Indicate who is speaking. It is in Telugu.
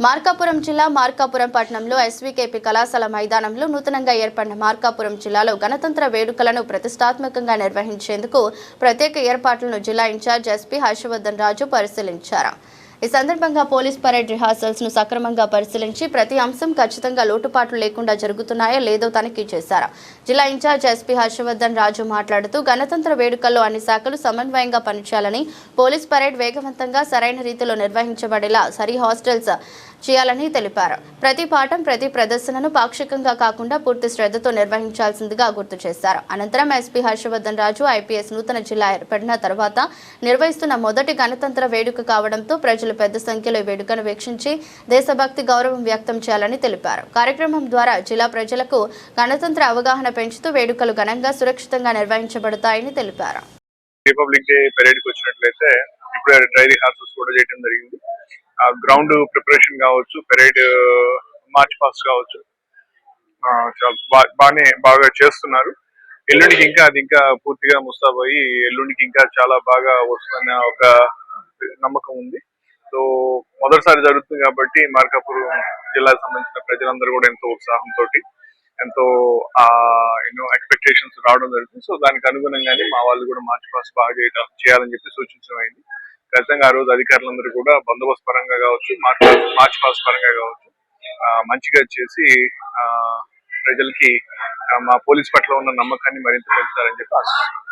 Speaker 1: మార్కాపురం జిల్లా మార్కాపురం పట్టణంలో ఎస్వీకేపీ కళాశాల మైదానంలో నూతనంగా ఏర్పడిన మార్కాపురం జిల్లాలో గణతంత్ర వేడుకలను ప్రతిష్టాత్మకంగా నిర్వహించేందుకు ప్రత్యేక ఏర్పాట్లను జిల్లా ఇన్ఛార్జ్ ఎస్పీ హర్షవర్ధన్ రాజు పరిశీలించారు. ఈ సందర్భంగా పోలీస్ పరేడ్ రిహార్సల్స్ను సక్రమంగా పరిశీలించి ప్రతి అంశం ఖచ్చితంగా లోటుపాట్లు లేకుండా జరుగుతున్నాయో లేదో తనిఖీ చేశారు. జిల్లా ఇన్ఛార్జ్ ఎస్పీ హర్షవర్ధన్ రాజు మాట్లాడుతూ గణతంత్ర వేడుకల్లో అన్ని శాఖలు సమన్వయంగా పనిచేయాలని పోలీస్ పరేడ్ వేగవంతంగా సరైన రీతిలో నిర్వహించబడేలా సరి హాస్టల్స్ చేయాలని తెలిపారు. ప్రతి పాఠం ప్రతి ప్రదర్శనను పాక్షికంగా కాకుండా పూర్తి శ్రద్ధతో నిర్వహించాల్సిందిగా గుర్తు చేశారు. అనంతరం ఎస్పీ హర్షవర్ధన్ రాజు ఐపీఎస్ నూతన జిల్లా ఏర్పడిన తర్వాత నిర్వహిస్తున్న మొదటి గణతంత్ర వేడుక కావడంతో ప్రజలు పెద్ద సంఖ్యలో ఈ వేడుకను వీక్షించి దేశభక్తి గౌరవం వ్యక్తం చేయాలని తెలిపారు. కార్యక్రమం ద్వారా జిల్లా ప్రజలకు గణతంత్ర అవగాహన పెంచుతూ వేడుకలు ఘనంగా సురక్షితంగా నిర్వహించబడతాయని తెలిపారు.
Speaker 2: రిపబ్లిక్ డే పెరేడ్కి వచ్చినట్లయితే ఇప్పుడు డ్రై రిహార్సల్స్ కూడా చేయడం జరిగింది. గ్రౌండ్ ప్రిపరేషన్ కావచ్చు పెరేడ్ మార్చ్ పాస్ట్ కావచ్చు. చాలా బాగానే బాగా చేస్తున్నారు. ఎల్లుండికి ఇంకా అది ఇంకా పూర్తిగా ముస్తాబయ్యి ఎల్లుండికి ఇంకా చాలా బాగా వస్తుందన్న ఒక నమ్మకం ఉంది. సో మొదటిసారి జరుగుతుంది కాబట్టి మార్కాపురం జిల్లాకు సంబంధించిన ప్రజలందరూ కూడా ఎంతో ఉత్సాహంతో ఎంతో ఎన్నో ఎక్స్పెక్టేషన్స్ రావడం జరుగుతుంది. సో దానికి అనుగుణంగానే మా వాళ్ళు కూడా మార్చ్ పాస్ బాగా చేయడం చేయాలని చెప్పి సూచించడం అయింది. ఖచ్చితంగా ఆ రోజు అధికారులందరూ కూడా బందోబస్తు పరంగా కావచ్చు మార్చ్ మార్చ్ పాస్ పరంగా కావచ్చు ఆ, మంచిగా చేసి ఆ, ప్రజలకి ఆ, మా పోలీస్ పట్ల ఉన్న నమ్మకాన్ని మరింత పెంచుతారని చెప్పి ఆశిస్తున్నాను